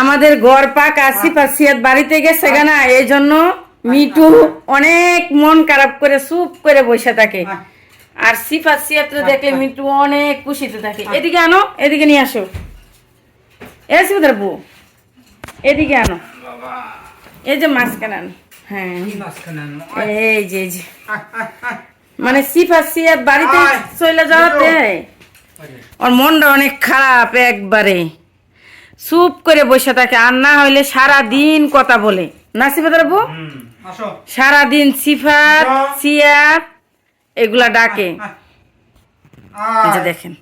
আমাদের গড় পাকা সিফা সিয়াত বাড়িতে গেছে না এই জন্য মিটু অনেক মন খারাপ করে চুপ করে বসে থাকে। আর সিফা সিয়াত্রে দেখলে মিটু অনেক খুশিতে থাকে। এদিকে আনো এদিকে নিয়ে আসো। এ সিফাতের বউ? এদিকে আনো। এই যে মাঝখানে আনো। হ্যাঁ? এই যে যে। মানে সিফা সিয়াত বাড়িতে চলে যাওয়াতে ওর মনটা অনেক খারাপ একবারে। চুপ করে বসে থাকে আর না হইলে সারা দিন কথা বলে। না সিফাতের বউ? হুম, আসো। সারাদিন সিফাত। সিয়াত এগুলা ডাকে। দেখেন।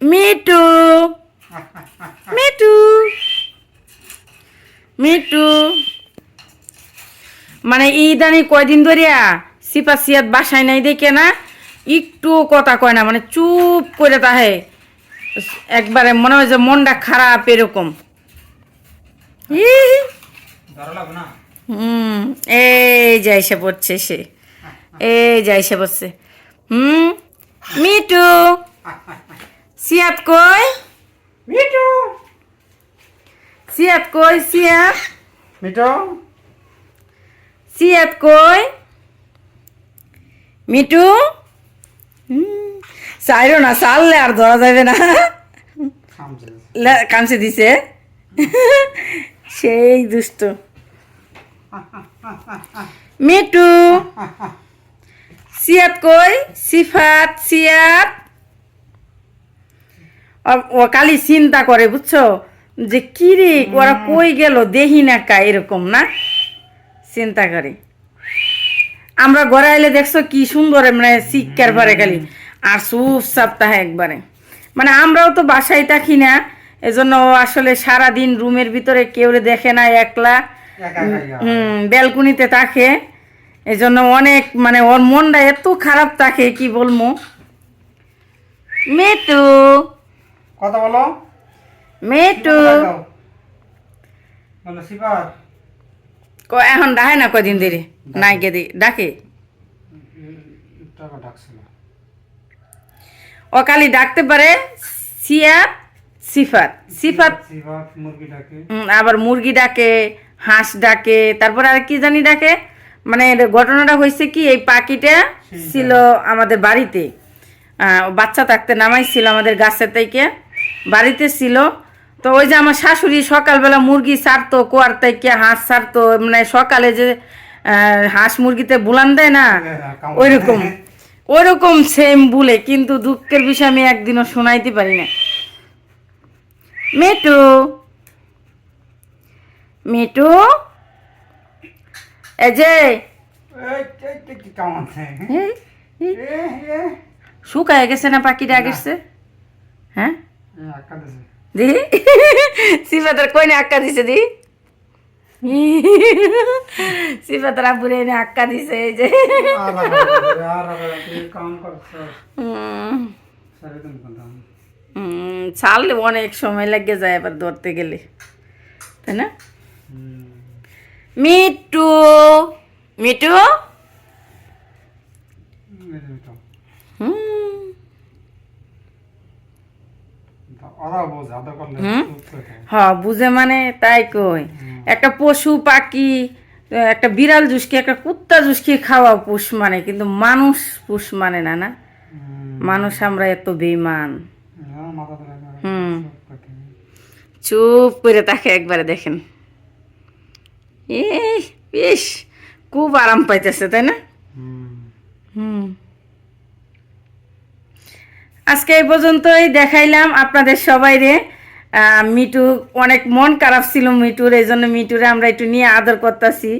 Me too. Me too. Me too. মানে ইদানি কয়দিন ধরিয়া সিপা সিয়াত বাসায় নাই দেখে না একটু কথা কয় না মানে চুপ করে তাহে। একবারে মনে হয় যে মনটা খারাপ এরকম। ই ধরো হুম এই যে এসে পড়ছে সে। এই যে এসে পড়ছে। হুম মিটু সিয়াত কই? মিঠু। সিয়াত কই সিয়াত? মিঠু। সিয়াত কই? মিটু চাইরো না, চাললে আর ধরা যাবে না। কামছে দিছে। সেই দুষ্ট। মিটু সিয়াত কই? সিফাত সিয়াত ও- কালি চিন্তা করে, বুঝছ? যে কি রে, ওরা কই গেল? দেহি না কা, এরকম না? চিন্তা করে। আমরা আইলে দেখছ কি সুন্দর মানে শিক্ষার পারে খালি। আর সুপ সাপ্তাহে একবারে। মানে আমরাও তো বাসায় থাকি না এজন্য আসলে সারা দিন রুমের ভিতরে কেউ দেখে না একলা। একা হুম ব্যালকনিতে থাকে এজন্য অনেক মানে ওর মনটা এত খারাপ থাকে কি বলব? মেটু। কথা বলো। মেটু। এখন ডাহে না কদিন ধরে? নাই দি ডাকে। ডাকছিল খালি ডাকতে পারে সিয়াত সিফাত। সিফাত আবার মুরগি ডাকে হাঁস ডাকে তারপর আর কি জানি ডাকে? মানে ঘটনাটা হয়েছে কি এই পাখিটা ছিল আমাদের বাড়িতে। বাচ্চা থাকতে নামাইছিল আমাদের গাছের থেকে। বাড়িতে ছিল। তো ওই যে আমার শাশুড়ি সকালবেলা মুরগি ছাড়তো কোয়ার থেকে হাঁস ছাড়তো মানে সকালে যে হাঁস মুরগিতে বুলান দেয় না ওইরকম। ওইরকম সেম বলে কিন্তু দুঃখের বিষয় আমি একদিনও শোনাইতে পারি না। মেটু মিটু এই যে। শুকায় গেছে না পাখিটা গেছে? হ্যাঁ। দি? সিফাতার কই না আক্কা দিছে দি? সিফাতার আব্বুরে এনে আক্কা দিছে এই যে আবার, আবার, ছাড়লে অনেক সময় লাগে যায় এবার ধরতে গেলে তাই না মিটু মিটু এই যে এটা। হুম ওরা বোঝে, আদর করলে হুম? চুপ করে থাকে। হ বুঝে মানে তাই কই একটা পশু পাখি একটা বিড়াল জুসকে একটা কুত্তা জুসকে খাওয়া পুষ মানে কিন্তু মানুষ পুষ মানে না না? মানুষ আমরা এত বেইমান। হুম। চুপ করে তাকে একবারে দেখেন। এই বেশ খুব আরাম পাইতেছে তাই না? হুম। আজকে এই পর্যন্তই দেখাইলাম আপনাদের সবাইরে। আহ, মিটু অনেক মন খারাপ ছিল মিটুর এই জন্য মিটুরে আমরা একটু নিয়ে আদর করতেছি।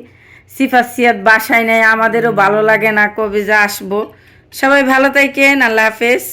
সিফা সিয়াত বাসায় নেই আমাদেরও ভালো লাগে না কবে যে আসব। সবাই ভালো থাকেন আল্লাহ হাফেজ।